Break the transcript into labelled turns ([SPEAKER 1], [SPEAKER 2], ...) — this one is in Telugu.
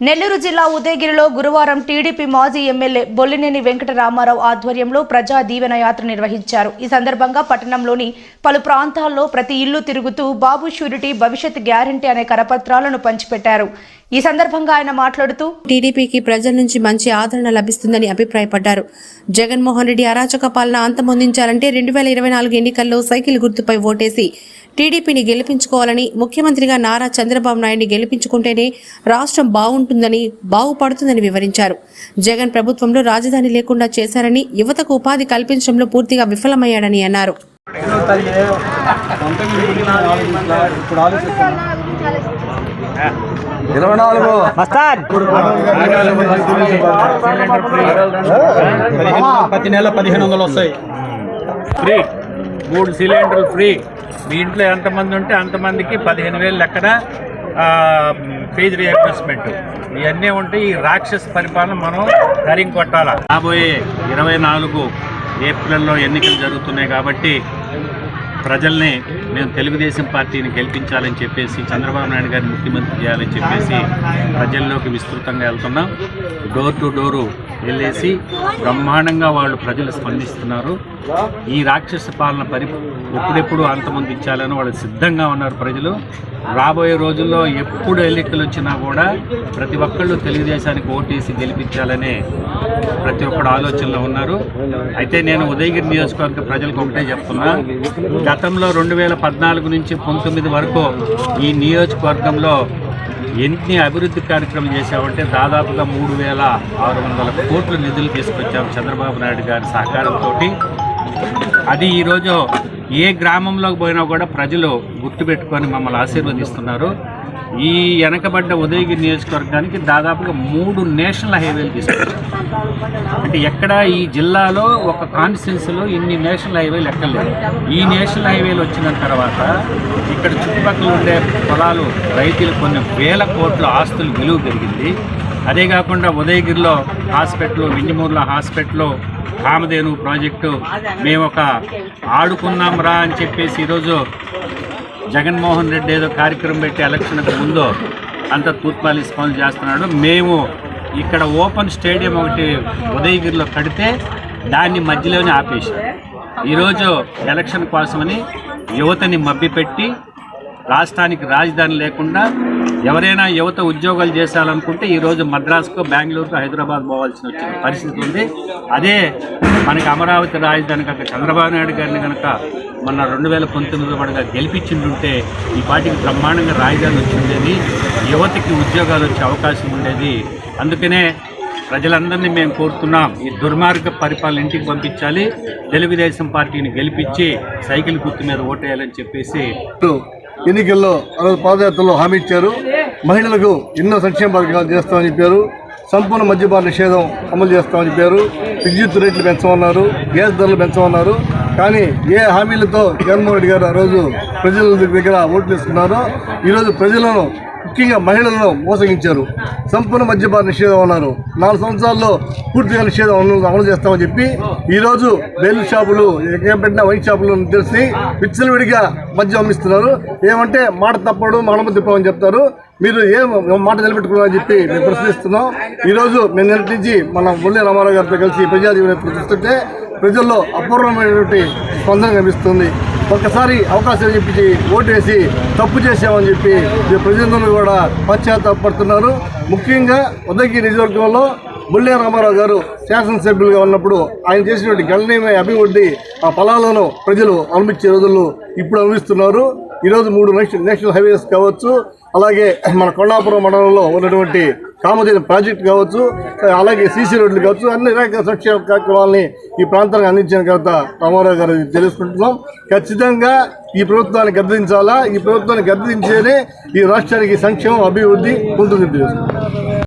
[SPEAKER 1] నెల్లూరు జిల్లా ఉదయగిరిలో గురువారం టీడీపీ మాజీ ఎమ్మెల్యే బొల్లినేని వెంకట రామారావు ఆధ్వర్యంలో ప్రజా దీవెన యాత్ర నిర్వహించారు. ఈ సందర్భంగా పట్టణంలోని పలు ప్రాంతాల్లో ప్రతి ఇల్లు తిరుగుతూ బాబు షూరిటీ భవిష్యత్ గ్యారంటీ అనే కరపత్రాలను పంచిపెట్టారు. ఈ సందర్భంగా ఆయన మాట్లాడుతూ
[SPEAKER 2] టీడీపీకి ప్రజల నుంచి మంచి ఆదరణ లభిస్తుందని అభిప్రాయపడ్డారు. జగన్మోహన్ రెడ్డి అరాచక పాలన అంతమొందించాలంటే రెండు వేల ఇరవై నాలుగు ఎన్నికల్లో సైకిల్ గుర్తుపై ఓటేసి టీడీపీని గెలిపించుకోవాలని ముఖ్యమంత్రిగా నారా చంద్రబాబు నాయుడిని గెలిపించుకుంటేనే రాష్ట్రం బాగుంటుందని బాగుపడుతుందని వివరించారు. జగన్ ప్రభుత్వంలో రాజధాని లేకుండా చేశారని యువతకు ఉపాధి కల్పించడంలో పూర్తిగా విఫలమయ్యాడని అన్నారు.
[SPEAKER 3] ఇరవై నాలుగు.
[SPEAKER 4] ప్రతి నెల పదిహేను వందలు వస్తాయి.
[SPEAKER 5] మూడు సిలిండర్లు ఫ్రీ. మీ ఇంట్లో ఎంతమంది ఉంటే అంతమందికి పదిహేను వేలు లెక్కన ఫీజు రియంబర్స్మెంట్ ఇవన్నీ ఉంటే ఈ రాక్షస పరిపాలన మనం తరిం కొట్టాల. రాబోయే ఇరవై నాలుగు ఏప్రిల్లో ఎన్నికలు జరుగుతున్నాయి కాబట్టి ప్రజల్ని మేము తెలుగుదేశం పార్టీని గెలిపించాలని చెప్పేసి చంద్రబాబు నాయుడు గారిని ముఖ్యమంత్రి చేయాలని చెప్పేసి ప్రజల్లోకి విస్తృతంగా వెళ్తున్నాం. డోర్ టు డోరు వెళ్ళేసి బ్రహ్మాండంగా వాళ్ళు ప్రజలు స్పందిస్తున్నారు. ఈ రాక్షస పాలన పరి ఎప్పుడెప్పుడు అంతమొందించాలని వాళ్ళు సిద్ధంగా ఉన్నారు ప్రజలు. రాబోయే రోజుల్లో ఎప్పుడు ఎన్నికలు వచ్చినా కూడా ప్రతి ఒక్కళ్ళు తెలుగుదేశానికి ఓటేసి గెలిపించాలనే ప్రతి ఒక్కడు ఆలోచనలో ఉన్నారు. అయితే నేను ఉదయగిరి నియోజకవర్గ ప్రజలకు ఒకటే చెప్తున్నా. గతంలో రెండు వేల పద్నాలుగు నుంచి పంతొమ్మిది వరకు ఈ నియోజకవర్గంలో ఎన్ని అభివృద్ధి కార్యక్రమం చేశామంటే దాదాపుగా మూడు వేల ఆరు వందల కోట్ల నిధులు తీసుకొచ్చాం చంద్రబాబు నాయుడు గారి సహకారంతో అది ఈరోజు ఏ గ్రామంలోకి పోయినా కూడా ప్రజలు గుర్తుపెట్టుకొని మమ్మల్ని ఆశీర్వదిస్తున్నారు. ఈ వెనకబడ్డ ఉదయగిరి నియోజకవర్గానికి దాదాపుగా మూడు నేషనల్ హైవేలు తీసుకున్నారు అంటే ఎక్కడ ఈ జిల్లాలో ఒక కాన్స్టిట్యున్సీలో ఇన్ని నేషనల్ హైవేలు ఎక్కలేదు. ఈ నేషనల్ హైవేలు వచ్చిన తర్వాత ఇక్కడ చుట్టుపక్కల ఉండే పొలాలు రైతులు కొన్ని వేల కోట్ల ఆస్తులు విలువ పెరిగింది. అదే కాకుండా ఉదయగిరిలో హాస్పిటల్ వింజమూరులో హాస్పిటల్ కామధేను ప్రాజెక్టు మేము ఒక ఆడుకున్నాం రా అని చెప్పేసి ఈరోజు జగన్మోహన్ రెడ్డి ఏదో కార్యక్రమం పెట్టి ఎలక్షన్కి ముందో అంత తూత్పాలి స్పాన్స్ చేస్తున్నాడు. మేము ఇక్కడ ఓపెన్ స్టేడియం ఒకటి ఉదయగిరిలో కడితే దాన్ని మధ్యలోనే ఆపేశాం ఈరోజు ఎలక్షన్ కోసమని యువతని మబ్బిపెట్టి రాష్ట్రానికి రాజధాని లేకుండా ఎవరైనా యువత ఉద్యోగాలు చేశాలనుకుంటే ఈరోజు మద్రాసుకు బెంగళూరుకు హైదరాబాద్ పోవాల్సిన వచ్చిన పరిస్థితి ఉంది. అదే మనకి అమరావతి రాజధాని కనుక చంద్రబాబు నాయుడు గారిని కనుక మొన్న రెండు వేల పంతొమ్మిదిలో పడగా గెలిపించిండుంటే ఈ పార్టీకి బ్రహ్మాండంగా రాజధాని వచ్చిండేది యువతకి ఉద్యోగాలు వచ్చే అవకాశం ఉండేది. అందుకనే ప్రజలందరినీ మేము కోరుతున్నాం ఈ దుర్మార్గ పరిపాలన ఇంటికి పంపించాలి తెలుగుదేశం పార్టీని గెలిపించి సైకిల్ గుర్తు మీద ఓటేయాలని చెప్పేసి
[SPEAKER 3] ఎన్నికల్లో రోజు పాదయాత్రలో హామీ ఇచ్చారు. మహిళలకు ఎన్నో సంక్షేమ పథకాలు చేస్తామని చెప్పారు. సంపూర్ణ మద్యపాన నిషేధం అమలు చేస్తామని చెప్పారు. విద్యుత్ రేట్లు పెంచమన్నారు గ్యాస్ ధరలు పెంచమన్నారు. కానీ ఏ హామీలతో జగన్మోహన్ రెడ్డి గారు ఆ రోజు ప్రజల దగ్గర ఓట్లు తీసుకున్నారో ఈరోజు ప్రజలను ముఖ్యంగా మహిళలను మోసగించారు. సంపూర్ణ మద్యపాన నిషేధం అన్నారు. నాలుగు సంవత్సరాల్లో పూర్తిగా నిషేధం అమలు అమలు చేస్తామని చెప్పి ఈరోజు బెయిల్ షాపులు ఏం పెట్టిన వైన్ షాపులు తెలిసి విచ్చలవిడిగా మద్యం అమ్మిస్తున్నారు. ఏమంటే మాట తప్పడు మానవ తిప్పమని చెప్తారు. మీరు ఏం మాట నిలబెట్టుకున్నారని చెప్పి మేము ప్రశ్నిస్తున్నాం. ఈరోజు మేము నిన్నటి నుంచి మన మురళీ రామారావు గారితో కలిసి ప్రజాజీవన చూస్తుంటే ప్రజల్లో అపూర్వమైనటువంటి స్పందన కనిపిస్తుంది. ఒక్కసారి అవకాశం చెప్పించి ఓటు వేసి తప్పు చేసామని చెప్పి ప్రజలందరూ కూడా పశ్చాత్తాపడుతున్నారు. ముఖ్యంగా ఉదయగిరి నియోజకవర్గంలో బుల్లే రామారావు గారు శాసనసభ్యులుగా ఉన్నప్పుడు ఆయన చేసినటువంటి గణనీయమైన అభివృద్ధి ఆ ఫలాలను ప్రజలు అనుభవించే రోజుల్లో ఇప్పుడు అనుభవిస్తున్నారు. ఈరోజు మూడు నేషనల్ నేషనల్ హైవేస్ కావచ్చు అలాగే మన కొండాపురం మండలంలో ఉన్నటువంటి కామధేను ప్రాజెక్ట్ కావచ్చు అలాగే సీసీ రోడ్లు కావచ్చు అన్ని రకాల సంక్షేమ కార్యక్రమాలని ఈ ప్రాంతానికి అందించిన తర్వాత రామారావు గారు తెలుసుకుంటున్నాం. ఖచ్చితంగా ఈ ప్రభుత్వాన్ని గద్దించాలా ఈ ప్రభుత్వాన్ని గద్దించేనే ఈ రాష్ట్రానికి సంక్షేమం అభివృద్ధి ఉంటుంది